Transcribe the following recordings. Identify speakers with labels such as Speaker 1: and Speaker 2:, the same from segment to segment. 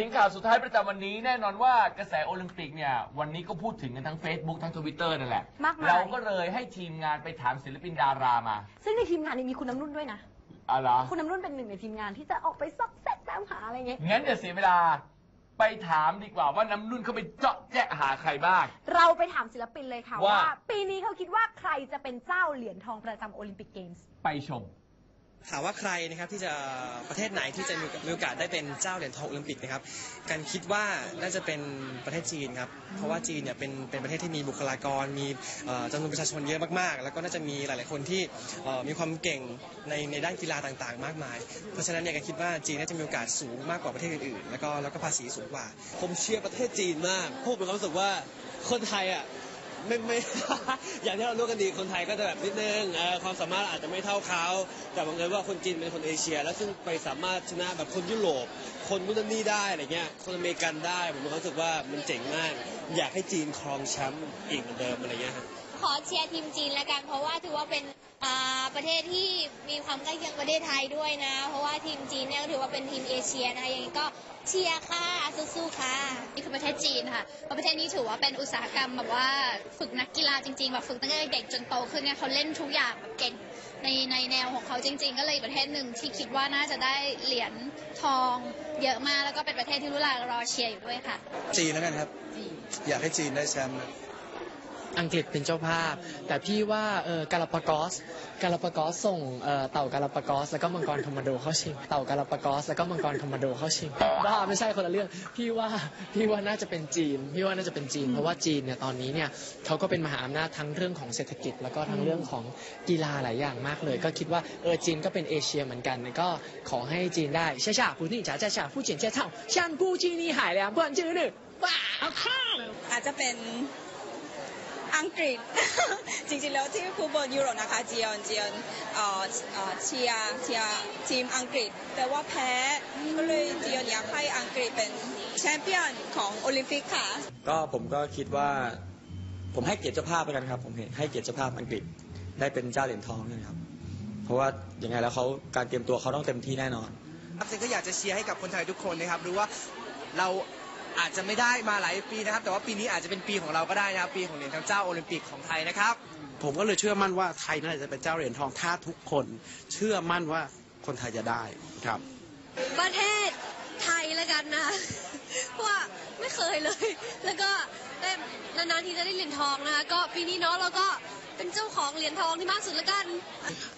Speaker 1: ถึงข่าวสุดท้ายประจำวันนี้แน่นอนว่ากระแสโอลิมปิกเนี่ยวันนี้ก็พูดถึงกันทั้ง Facebook ทั้งทวิตเตอร์นั่นแหละ
Speaker 2: มากมาย
Speaker 1: เราก็เลยให้ทีมงานไปถามศิลปินดารามา
Speaker 2: ซึ่งในทีมงานนี้มีคุณน้ำนุ่นด้วยนะ
Speaker 1: อะไรอ
Speaker 2: คุณน้ำนุ่นเป็นหนึ่งในทีมงานที่จะออกไปซอกแซกตามหาอะไรเงี้ย
Speaker 1: งั้นอย่าเสียเวลาไปถามดีกว่าว่าน้ำนุ่นเขาไปเจาะแจ๊ะหาใครบ้าง
Speaker 2: เราไปถามศิลปินเลยค่ะ
Speaker 1: ว่า
Speaker 2: ว่า ปีนี้เขาคิดว่าใครจะเป็นเจ้าเหรียญทองประจำโอลิมปิกเกมส์
Speaker 1: ไปชม
Speaker 3: ถามว่าใครนะครับที่จะประเทศไหนที่จะมีโอกาสได้เป็นเจ้าเหรียญทองโอลิมปิกนะครับกันคิดว่าน่าจะเป็นประเทศจีนครับเพราะว่าจีนเนี่ยเป็นเป็นประเทศที่มีบุคลากร มีจำนวนประชาชนเยอะมากๆ แล้วก็น่าจะมีหลาย ๆ คนที่มีความเก่งในในด้านกีฬาต่างๆ มากมาย เพราะฉะนั้นเนี่ยกันคิดว่าจีนน่าจะมีโอกาสสูงมากกว่าประเทศอื่นๆแล้วก็แล้วก็ภาษีสูงกว่า
Speaker 4: ผมเชียร์ประเทศจีนมากพูดเป็นความรู้สึกว่าคนไทยอะ ไม่ไม่ อย่างที่เรารู้กันดีคนไทยก็จะแบบนิดนึงเอ่อความสามารถอาจจะไม่เท่าเขาแต่บังเอิญว่าคนจีนเป็นคนเอเชีย แล้วซึ่งไปสามารถชนะแบบคนยุโรป คนนู่นนนี่ได้อะไรเงี้ยคนอเมริกันได้ผมมีความรู้สึกว่ามันเจ๋งมาก อยากให้จีนครองแชมป์อีกเหมือนเดิมอะไรเงี้ยฮะ
Speaker 5: ขอเชียร์ทีมจีนละกัน เพราะว่าถือว่าเป็นอ่าประเทศที่มีความใกล้เคียงประเทศไทยด้วยนะ เพราะว่าทีมจีนเนี่ยก็ถือว่าเป็นทีมเอเชียนะคะอย่างนี้ก็เชียร์ค่ะสู้ๆค่ะ
Speaker 6: นี่คือประเทศจีนค่ะเพราะประเทศนี้ถือว่าเป็นอุตสาหกรรมแบบว่าฝึกนักกีฬาจริงๆแบบฝึกตั้งแต่เด็กจนโตขึ้นเนี่ยเขาเล่นทุกอย่างแบบเก่งในในแนวของเขาจริง ๆ ก็เลยประเทศหนึ่งที่คิดว่าน่าจะได้เหรียญทองเยอะมากแล้วก็เป็นประเทศที่รู้ลารอเชียร์อยู่ด้วยค่ะ
Speaker 7: จีนแล้วกันครับ อยากให้จีนได้แชมป์นะ
Speaker 8: อังกฤษเป็นเจ้าภาพ แต่พี่ว่าเออกาลาปากอสกาลาปากอสส่งเออเต่ากาลาปากอสแล้วก็มังกรคอมโมโดเข้าชิงเต่ากาลาปากอสแล้วก็มังกรคอมโมโดเข้าชิงว่าไม่ใช่คนละเรื่องพี่ว่าพี่ว่าน่าจะเป็นจีนพี่ว่าน่าจะเป็นจีน เพราะว่าจีนเนี่ยตอนนี้เนี่ยเขาก็เป็นมหาอำนาจทั้งเรื่องของเศรษฐกิจ แล้วก็ทั้งเรื่องของกีฬาหลายอย่างมากเลย ก็คิดว่าเออจีนก็เป็นเอเชียเหมือนกันก็ขอให้จีนได้เช่าผู้นี่จ๋าจ่าผู้เจียนเจ้าเท่าช่างกู้จีนี่หายแล้วเพื่อนจื้อหนึ่งว้าว
Speaker 9: อาจจะเป็น อังกฤษ จริงๆแล้วที่คูเบอร์ยูโรนะคะเจียนเจียนเอ่อเอ่อเชียร์เชียร์ทีมอังกฤษ แต่ว่าแพ้ก็เลยเจียนอยากให้อังกฤษเป็นแชมเปี้ยนของโอลิมปิกค่ะ
Speaker 3: ก็ผมก็คิดว่า ผมให้เกียรติเจ้าภาพแล้วกันครับ ผมให้เกียรติเจ้าภาพอังกฤษได้เป็นเจ้าเหรียญทองนะครับ เพราะว่ายังไงแล้วเขาการเตรียมตัวเขาต้องเต็มที่แน่นอน
Speaker 10: ครับซึ่งก็อยากจะเชียร์ให้กับคนไทยทุกคนนะครับรู้ว่าเรา อาจจะไม่ได้มาหลายปีนะครับ แต่ว่าปีนี้อาจจะเป็นปีของเราก็ได้นะครับ ปีของเหรียญทองเจ้าโอลิมปิกของไทยนะครับ
Speaker 7: ผมก็เลยเชื่อมั่นว่าไทยน่าจะเป็นเจ้าเหรียญทองถ้าทุกคน เชื่อมั่นว่าคนไทยจะได้ครับ
Speaker 6: ประเทศไทยละกันนะ เพราะว่าไม่เคยเลย แล้วก็ได้นานๆทีจะได้เหรียญทองนะคะ ก็ปีนี้เนาะเราก็เป็นเจ้าของเหรียญทองที่มากสุดละกัน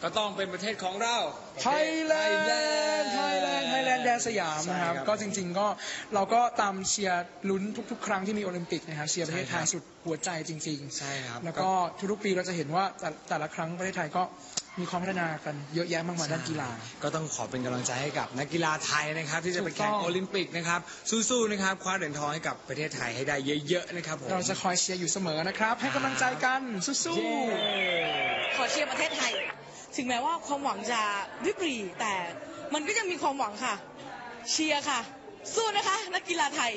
Speaker 4: ก็ต้องเป็นประเทศของเรา
Speaker 11: ไทยแลนด์ไทยแลนด์ไทยแลนด์แดนสยามนะครับ
Speaker 4: ใช่ครับ
Speaker 11: ก็จริงๆก็เราก็ตามเชียร์ลุ้นทุก ๆ ครั้งที่มีโอลิมปิกนะครับเชียร์ประเทศไทยสุดหัวใจจริงๆ
Speaker 3: ใช่ครับ
Speaker 11: แล้วก็ทุกๆปีเราจะเห็นว่าแต่แต่ละครั้งประเทศไทยก็ มีความพัฒนากันเยอะแยะมากมายด้านกีฬา
Speaker 4: ก็ต้องขอเป็นกำลังใจให้กับนักกีฬาไทยนะครับ ที่จะไปแข่ง
Speaker 11: ถูกต้อง
Speaker 4: โอลิมปิกนะครับ สู้ๆนะครับ คว้าเหรียญทองให้กับประเทศไทยให้ได้เยอะๆนะครับผม
Speaker 11: เราจะคอยเชียร์อยู่เสมอนะครับ ให้กำลังใจกันสู้ๆ
Speaker 9: ขอเชียร์ประเทศไทย ถึงแม้ว่าความหวังจะริบหรี่แต่มันก็ยังมีความหวังค่ะ เชียร์ค่ะ สู้นะคะ นักกีฬาไทย